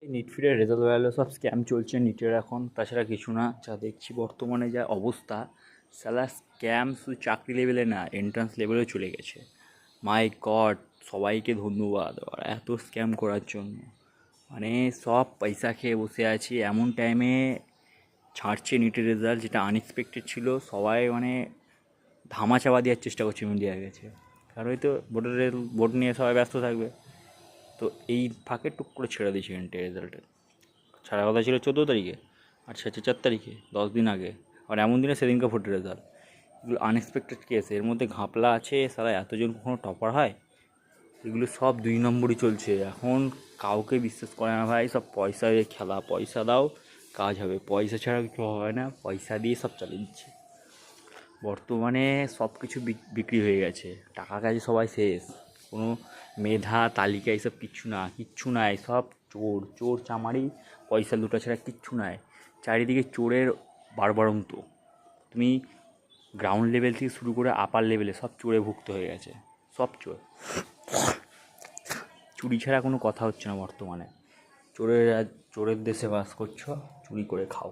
এই নিট ফিটের রেজাল্ট বেরোলো সব স্ক্যাম চলছে নিটের এখন। তাছাড়া কিছু না, যা দেখছি বর্তমানে যা অবস্থা, সালা স্ক্যাম শুধু চাকরি লেভেলে না এন্ট্রান্স লেভেলেও চলে গেছে। মাই গড সবাইকে ধন্যবাদ। এত স্ক্যাম করার জন্য। মানে সব পয়সা খেয়ে বসে আছি, এমন টাইমে ছাড়ছে নিটের রেজাল্ট যেটা আনএক্সপেক্টেড ছিল। সবাই মানে ধামা চাপা দেওয়ার চেষ্টা করছে মিডিয়া গেছে কারণ হয়তো রেল- ভোট নিয়ে সবাই ব্যস্ত থাকবে। তো এই ফাঁকে টুক করে ছেড়ে দিয়েছে এন্টের রেজাল্টে ছাড়ার কথা ছিল চোদ্দ তারিখে, আর সেটা চার তারিখে, দশ দিন আগে। আর এমন দিনে সেদিনকে ভোটের রেজাল্ট এগুলো আনএক্সপেক্টেড কেস এর মধ্যে ঘাপলা আছে, সারা এতজন কখনো টপার হয়? এগুলো সব দুই নম্বরই চলছে। এখন কাউকে বিশ্বাস করে না ভাই, সব পয়সা দিয়ে খেলা, পয়সা দাও, কাজ হবে। পয়সা ছাড়া কিছু হয় না, পয়সা দিয়ে সব চালিয়ে দিচ্ছে। বর্তমানে সব কিছু বিক্রি হয়ে গেছে। টাকা কাজে সবাই শেষ। কোনো মেধা, তালিকা এইসব কিচ্ছু না, কিচ্ছু নাই, সব চোর চোর চামারি, পয়সা লুটা ছাড়া কিচ্ছু নাই। চারিদিকে চোরের বারবারন্ত। তুমি গ্রাউন্ড লেভেল থেকে শুরু করে আপার লেভেলে সব চোরে ভুক্ত হয়ে গেছে, সব চোর। চুরি ছাড়া কোনো কথা হচ্ছে না বর্তমানে। চোরের চোরের দেশে বাস করছ, চুরি করে খাও।